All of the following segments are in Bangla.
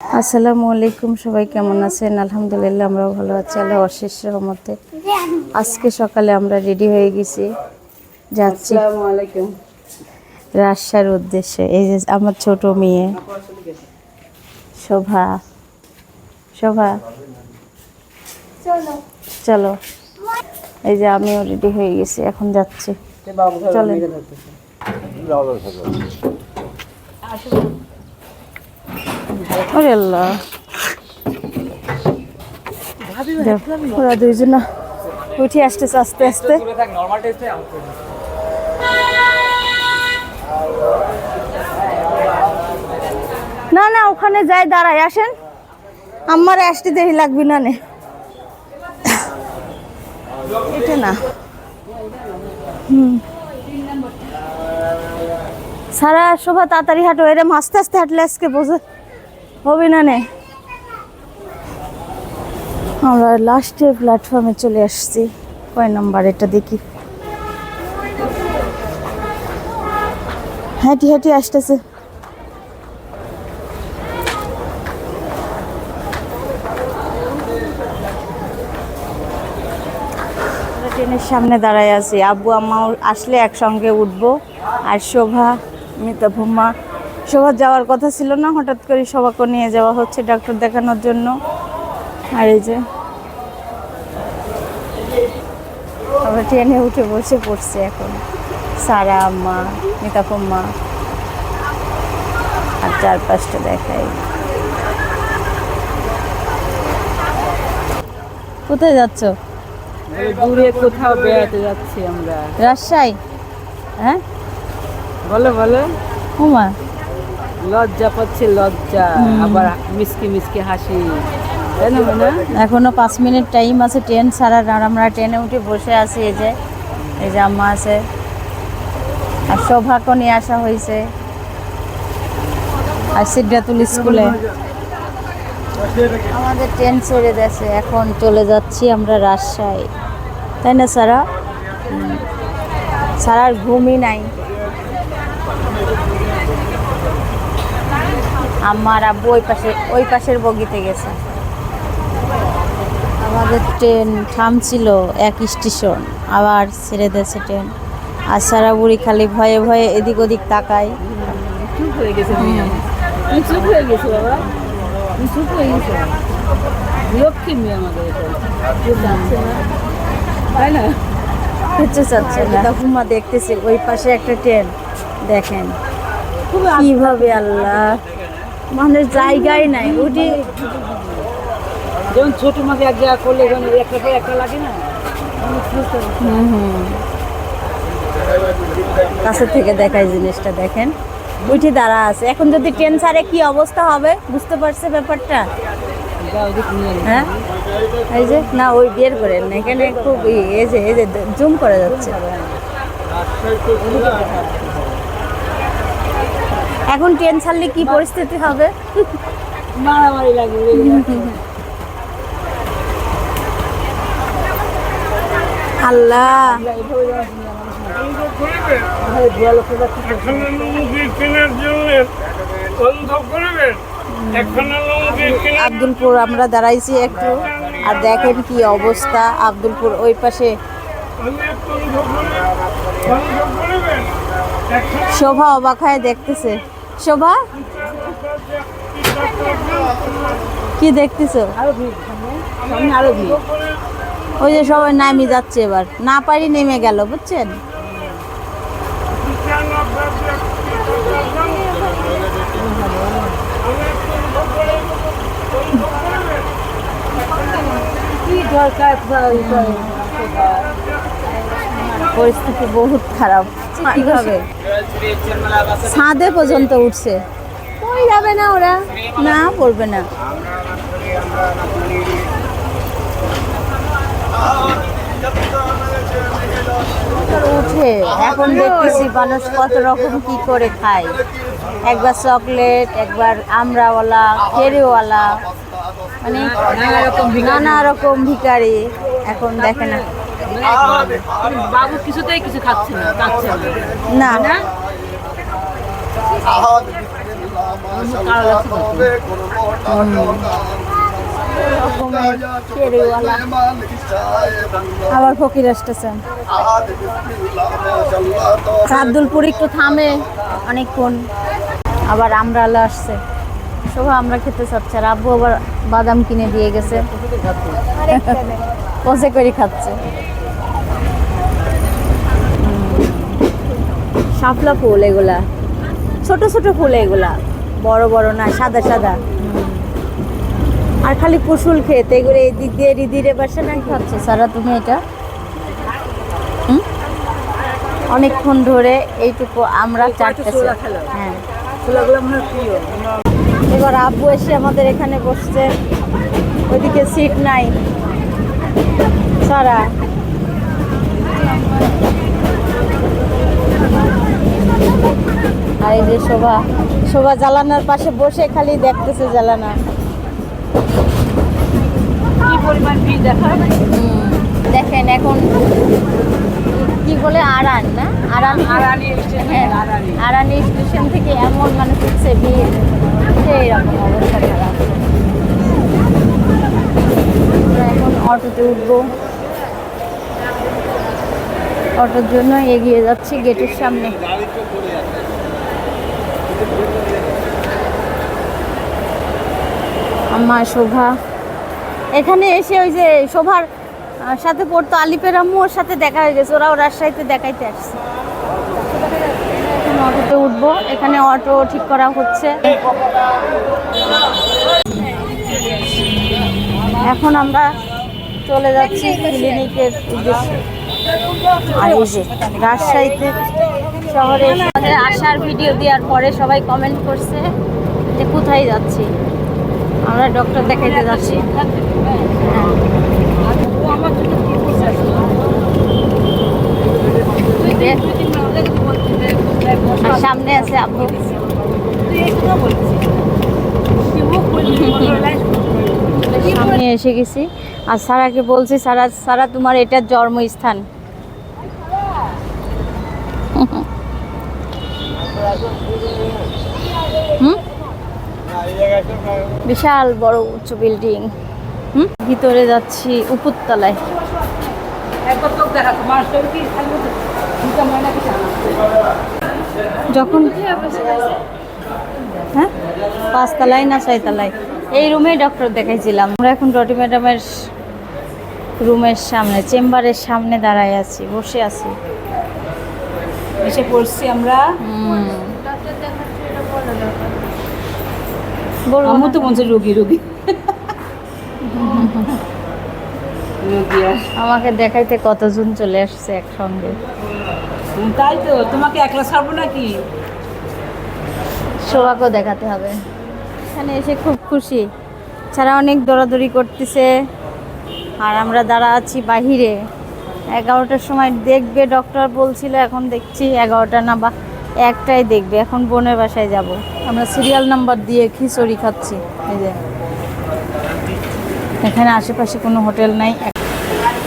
আসসালামু আলাইকুম সবাই কেমন আছেন? আলহামদুলিল্লাহ আমরাও ভালো আছি আল্লাহ অশেষ রহমতে। আজকে সকালে আমরা রেডি হয়ে গেছি যাচ্ছি আলাইকুম। রাজশাহীর উদ্দেশ্যে। এই যে আমার ছোট মেয়ে শোভা। শোভা চলো। এই যে আমিও রেডি হয়ে গেছি এখন যাচ্ছি। চলেন। ওরে আল্লাহ। ওরা দুইজন উঠে আসতেছে আস্তে আস্তে। না না, ওখানে যাই দাঁড়াই আসেন। আমার আসতে দেরি লাগবে না নে। এটা না। সারা শোভা তাড়াতাড়ি হাঁটো, এরম আস্তে আস্তে হাঁটলে আজকে বোঝে হবে না নে? আমরা লাস্টের প্ল্যাটফর্মে চলে আসছি। কয় নাম্বার এটা দেখি। হেঁটে হেঁটে, আসতেছে। ট্রেনের সামনে দাঁড়ায় আছি। আব্বু, আম্মাও আসলে একসঙ্গে উঠবো। আর শোভা, মিতা, ভুম্মা শোভা যাওয়ার কথা ছিল না হঠাৎ করে শোভাকে নিয়ে যাওয়া হচ্ছে ডাক্তার দেখানোর জন্য। আর এই যে আমরা ট্রেনে উঠে বসে পড়ছি এখন। সারা আম্মা মিতা ভুম্মা আর চারপাশটা দেখাই। কোথায় যাচ্ছ? দূরে কোথাও বেড়াতে যাচ্ছি আমরা। রাজশাহী? হ্যাঁ? বলো বলো। হুমা লজ্জা পাচ্ছে লজ্জা। আবার মিসকি মিসকি হাসি। তাই না না এখনও পাঁচ মিনিট টাইম আছে ট্রেন ছাড়ার আর আমরা ট্রেনে উঠে বসে আছি এই যে এই যে আম্মা আছে। আর সৌভাগ্য নিয়ে আসা হয়েছে। আর সিদ্ধাতুল স্কুলে। আমাদের ট্রেন চলে গেছে এখন চলে যাচ্ছি আমরা রাজশাহী। তাই না সারা। সারার ঘুমই নাই। আমার আব্বু ওই পাশে ওই পাশের বগিতে গেছে। আমাদের ট্রেন থামছিল এক স্টেশন আবার ছেড়ে দিয়েছে ট্রেন। আর সারা বুড়ি খালি ভয়ে ভয়ে এদিক ওদিক তাকায়। চুপ হয়ে গেছে চুপ হয়ে গেছো বাবা। চুপ হয়ে গেছো। বিরক্তি মেয়ে আমাদের তাই না? হচ্ছে চাচ্ছে না। হুমা দেখতেছি ওই পাশে একটা ট্রেন। দেখেন। কীভাবে আল্লাহ মানে জায়গায় নাই উঠি যেমন ছোট মাকে এক জায়গা করলে যেমন একটা পর একটা লাগে না কাছে থেকে দেখায় জিনিসটা দেখেন। উঠে দাঁড়া আছে। এখন যদি ট্রেন ছাড়ে কি অবস্থা হবে? বুঝতে পারছে ব্যাপারটা। হ্যাঁ? এই যে না ওই বের করেন না। এখানে খুব এই যে এই যে জুম করা যাচ্ছে। এখন ট্রেন ছাড়লে কি পরিস্থিতি হবে? মারামারি লাগে আল্লাহ। আব্দুলপুর আমরা দাঁড়াইছি একটু আর দেখেন কি অবস্থা। আব্দুলপুর ওই পাশে শোভা অবাক হয়ে দেখতেছে। শোভা? কি দেখতেছো? ওই যে সবাই নামি যাচ্ছে এবার। না পারি নেমে গেল, বুঝছেন? কি দরকার? পরিস্থিতি বহুত খারাপ। কীভাবে ছাদে পর্যন্ত উঠছে। ওই যাবে না ওরা? না পড়বে না। উঠে। এখন দেখতেছি মানুষ কত রকম কি করে খায়। একবার চকলেট একবার আমরাওয়ালা ফেরিওয়ালা মানে নানা নানা রকম ভিকারি এখন দেখে না। বাবু কিছুতেই কিছু খাচ্ছে না খাচ্ছে না। আবার ফকির আসতেছেন আব্দুলপুর একটু থামে অনেকক্ষণ। আবার আমরা আলো আসছে। শোভা আমরা খেতে চাচ্ছি। আর আব্বু আবার বাদাম কিনে দিয়ে গেছে। কষে করে খাচ্ছে। শাপলা ফুল এগুলা। ছোট ছোট ফুল এগুলা। বড় বড় না সাদা সাদা। আর খালি কুসুল খেতে এগুলো এই দিক দিয়ে রিদিরে বাসা না খাচ্ছে সারা তুমি এটা? অনেকক্ষণ ধরে এইটুকু আমরা চারটেছে ছোলা হ্যাঁ। প্রিয়। এবার আব্বু এসে আমাদের এখানে বসছে। ওইদিকে সিট নাই। সারা। আর এই যে শোভা শোভা জ্বালানার পাশে বসে খালি দেখতেছে জ্বালানা। কি পরিমাণ ভিড় দেখা দেখেন এখন কি বলে আরান না? আরান আরানি স্টেশন হ্যাঁ আরানি। আরানি স্টেশন থেকে এমন মানে হচ্ছে ভিড়। সেই রকম অবস্থা খারাপ। এখন অটোতে উঠবো। অটোর জন্য এগিয়ে যাচ্ছি গেটের সামনে। আমার শোভা। এখানে এসে ওই যে শোভার সাথে পড়তো আলিপের ওর সাথে দেখা হয়ে গেছে। ওরাও রাজশাহীতে দেখাইতে আসছে। অটোতে উঠবো। এখানে অটো ঠিক করা হচ্ছে। এখন আমরা চলে যাচ্ছি ক্লিনিকের উদ্দেশ্যে। আর এই যে রাজশাহীতে শহরে আমাদের আসার ভিডিও দেওয়ার পরে সবাই কমেন্ট করছে যে কোথায় যাচ্ছি। আমরা ডক্টর দেখাইতে যাচ্ছি। সামনে আছে আব্বু। সামনে এসে গেছি। আর সারাকে বলছি, সারা সারা তোমার এটা জন্মস্থান। বিশাল বড় উঁচু বিল্ডিং। হুম? ভিতরে যাচ্ছি উপরতলায়। যখন হ্যাঁ? পাঁচতলায় না ছয়তলায়? এই রুমে ডক্টর দেখাইছিলাম। আমরা এখন ডটি ম্যাডামের রুমের সামনে চেম্বারের সামনে দাঁড়ায় আছি বসে আছি। এসে পড়ছি আমরা। হুম। আমার তো মনে হচ্ছে রোগী। রোগী আমাকে দেখাইতে কতজন চলে আসছে একসঙ্গে? তাই তো তোমাকে একলা ছাড়বো নাকি? শোভাকেও দেখাতে হবে। এখানে এসে খুব খুশি। ছাড়া অনেক দৌড়াদৌড়ি করতেছে। আর আমরা দাঁড়া আছি বাহিরে। এগারোটার সময় দেখবে ডক্টর বলছিল এখন দেখছি এগারোটা না বা একটাই দেখবে এখন বোনের বাসায় যাব। আমরা সিরিয়াল নাম্বার দিয়ে খিচুড়ি খাচ্ছি এই যে। এখানে আশেপাশে কোনো হোটেল নাই।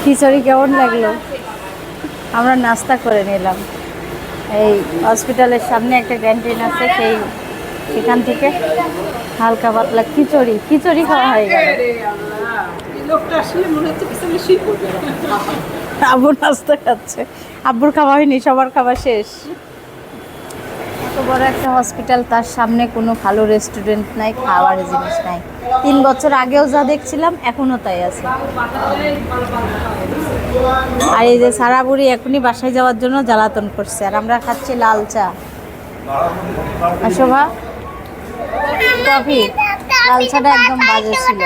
খিচুড়ি কেমন লাগল? আমরা নাস্তা করে নিলাম। এই হসপিটালের সামনে একটা ক্যান্টিন আছে সেই সেখান থেকে হালকা পাতলা খিচুড়ি খিচুড়ি খাওয়া হয়ে গেল। এই লোকটা আসলে মনে হচ্ছে পিছনে শুয়ে পড়বে। আব্বু নাস্তা খাচ্ছে। আব্বুর খাওয়া হয়নি সবার খাওয়া শেষ। বড় একটা হসপিটাল তার সামনে কোনো ভালো রেস্টুরেন্ট নাই, খাওয়ার জিনিস নাই। তিন বছর আগেও যা দেখছিলাম, এখনও তাই আছে। আর এই যে সারা বুড়ি এখনই বাসায় যাওয়ার জন্য জ্বালাতন করছে, আর আমরা খাচ্ছি লাল চা। শোভা কফি লাল চাটা একদম বাজে ছিল।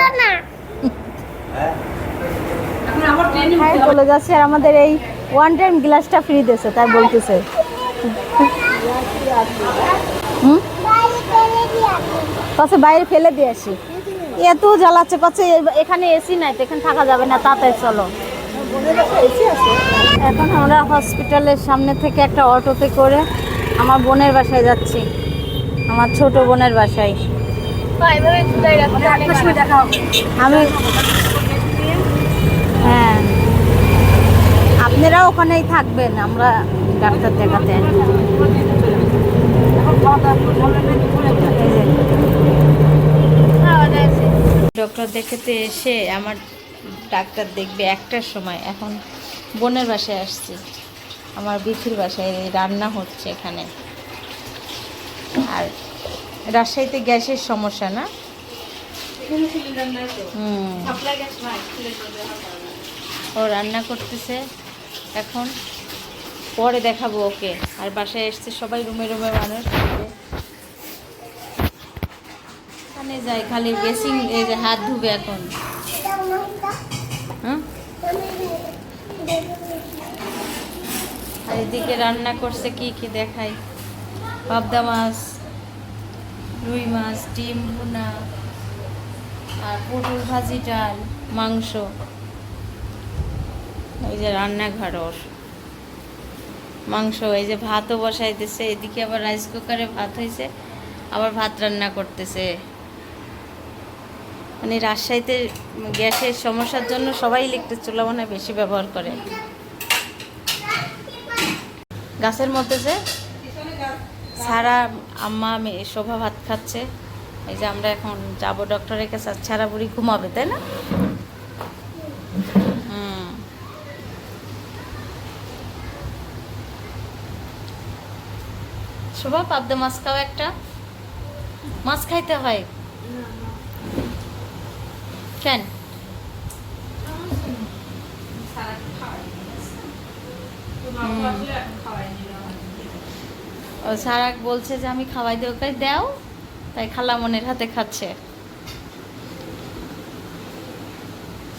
হ্যাঁ চলে যাচ্ছে, আর আমাদের এই ওয়ান টাইম গ্লাসটা ফ্রি দিয়েছে, তাই বলতেছে। হুম? কাছে বাইরে ফেলে দিয়ে আসি। এত জ্বালাচ্ছে কাছে এখানে এসি নাই তো এখানে থাকা যাবে না, তাড়াতাড়ি চলো। এখন আমরা হসপিটালের সামনে থেকে একটা অটোতে করে আমার বোনের বাসায় যাচ্ছি। আমার ছোট বোনের বাসায়। আমি হ্যাঁ। আপনারা ওখানেই থাকবেন, আমরা ডাক্তার দেখাতে। ডক্টর দেখাতে এসে আমার ডাক্তার দেখবে একটার সময়। এখন বোনের বাসায় আসছি। আমার বিথির বাসায় রান্না হচ্ছে এখানে। আর রাজশাহীতে গ্যাসের সমস্যা না? ও রান্না করতেছে এখন। পরে দেখাবো ওকে। আর বাসায় এসছে সবাই রুমে রুমে মানুষ। ওখানে যাই খালি বেসিং এই যে হাত ধুবে এখন। হ্যাঁ? আর এদিকে রান্না করছে কি কি দেখাই? পাবদা মাছ, রুই মাছ, ডিম, ভুনা, আর পটল ভাজি, ডাল, মাংস। এই যে রান্নাঘর ওর। মাংস, এই যে ভাতও বসাইতেছে, এদিকে আবার রাইস কুকারে ভাত হয়েছে আবার ভাত রান্না করতেছে। মানে রাজশাহীতে গ্যাসের সমস্যার জন্য সবাই ইলেকট্রিক চুলা মনে বেশি ব্যবহার করে। গাছের মধ্যে যে সারা আম্মা শোভা ভাত খাচ্ছে, এই যে আমরা এখন যাব ডক্টরের কাছে ছাড়া বুড়ি ঘুমাবে, তাই না? শোভা পাবদা মাছ খাও একটা। মাছ খাইতে হয়। কেন? ও সারাক বলছে যে আমি খাওয়াই দিই ওকে দাও। তাই খালা মনের হাতে খাচ্ছে।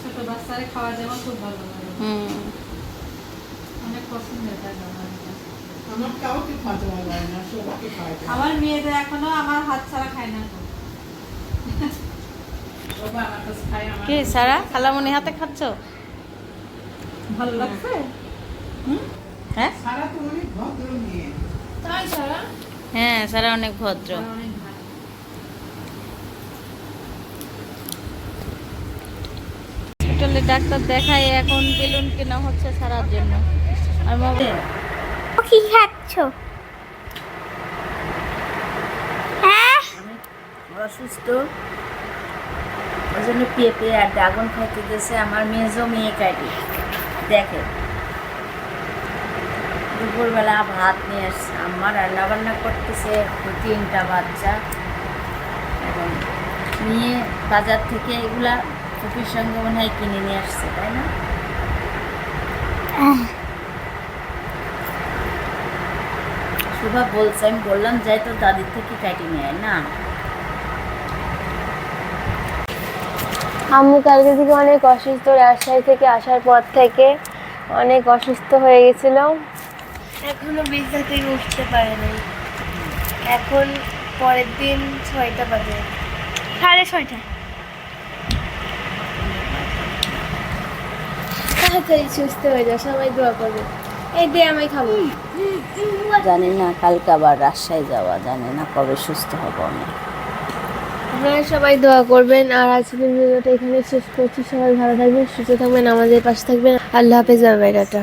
ছোট বাচ্চারে খাওয়া যেমন খুব ভালো লাগে। হুম। অনেক পছন্দের আমার মেয়েদের এখনও আমার হাত ছাড়া খায় না। কি সারা? খালা মনের হাতে খাচ্ছ? ভালো লাগছে? হ্যাঁ? সারা তো অনেক ভদ্র মেয়ে। তাই ছাড়া হ্যাঁ সারা অনেক ভদ্র। হসপিটালে ডাক্তার দেখায় এখন বেলুন কেনা হচ্ছে সারার জন্য। আর মোবাইল কি খাচ্ছ? হ্যাঁ? অসুস্থ ওই জন্য পেঁপে আর ড্রাগন খাইতে দিয়েছে আমার মেজো মেয়ে কাটি দেখে। দুপুরবেলা ভাত নিয়ে আসছে। আমার রান্না বান্না করতেছে তিনটা বাচ্চা। এবং নিয়ে বাজার থেকে এগুলা ফুপির সঙ্গে মনে হয় কিনে নিয়ে আসছে তাই না? শুভা বলছে আমি বললাম যাই তো দাদির থেকে কাটি নিয়ে না। আম্মু কালকে থেকে অনেক অসুস্থ রাজশাহী থেকে আসার পর থেকে অনেক অসুস্থ হয়ে গেছিল। এখনও বিছনা থেকে উঠতে পারে নাই। এখন পরের দিন ছয়টা বাজে। সাড়ে ছয়টা। তাড়াতাড়ি সুস্থ হয়ে যায় সবাই দোয়া করবে। এই দিয়ে আমি খাব। জানি না কালকে আবার রাজশাহী যাওয়া জানি না কবে সুস্থ হব আমি। আপনারা সবাই দোয়া করবেন আর আজকের ভিডিওটা এখানে শেষ করছি। সবাই ভালো থাকবেন সুস্থ থাকবেন আমাদের পাশে থাকবেন। আল্লাহ হাফেজ বাই টাটা